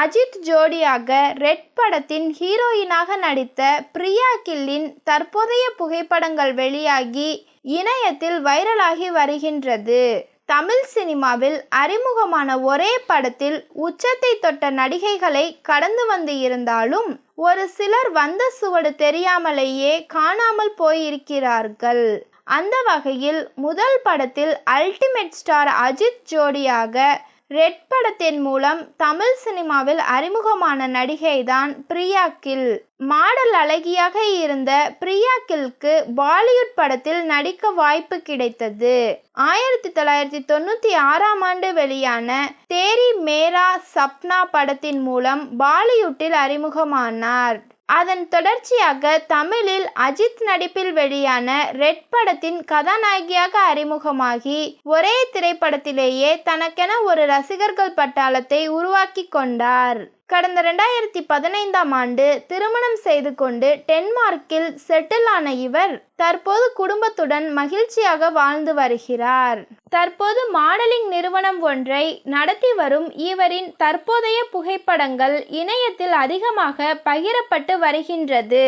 அஜித் ஜோடியாக ரெட் படத்தின் ஹீரோயினாக நடித்த பிரியா கில்லின் தற்போதைய புகைப்படங்கள் வெளியாகி இணையத்தில் வைரலாகி வருகின்றது. தமிழ் சினிமாவில் அறிமுகமான ஒரே படத்தில் உச்சத்தை தொட்ட நடிகைகளை கடந்து வந்து இருந்தாலும் ஒரு சிலர் வந்த சுவடு தெரியாமலேயே காணாமல் போயிருக்கிறார்கள். அந்த வகையில் முதல் படத்தில் அல்டிமேட் ஸ்டார் அஜித் ஜோடியாக ரெட் படத்தின் மூலம் தமிழ் சினிமாவில் அறிமுகமான நடிகை தான் பிரியா கில். மாடல் அழகியாக இருந்த பிரியா கில்க்கு பாலிவுட் படத்தில் நடிக்க வாய்ப்பு கிடைத்தது. ஆயிரத்தி தொள்ளாயிரத்தி தொண்ணூற்றி ஆறாம் ஆண்டு வெளியான தேரி மேரா சப்னா படத்தின் மூலம் பாலிவுட்டில் அறிமுகமானார். அதன் தொடர்ச்சியாக தமிழில் அஜித் நடிப்பில் வெளியான ரெட் படத்தின் கதாநாயகியாக அறிமுகமாகி ஒரே திரைப்படத்திலேயே தனக்கென ஒரு ரசிகர்கள் பட்டாளத்தை உருவாக்கி கொண்டார். கடந்த ரெண்டாயிரத்தி பதினைந்தாம் ஆண்டு திருமணம் செய்து கொண்டு டென்மார்க்கில் செட்டில் ஆன இவர் தற்போது குடும்பத்துடன் மகிழ்ச்சியாக வாழ்ந்து வருகிறார். தற்போது மாடலிங் நிறுவனம் ஒன்றை நடத்தி வரும் இவரின் தற்போதைய புகைப்படங்கள் இணையத்தில் அதிகமாக பகிரப்பட்டு வருகின்றது.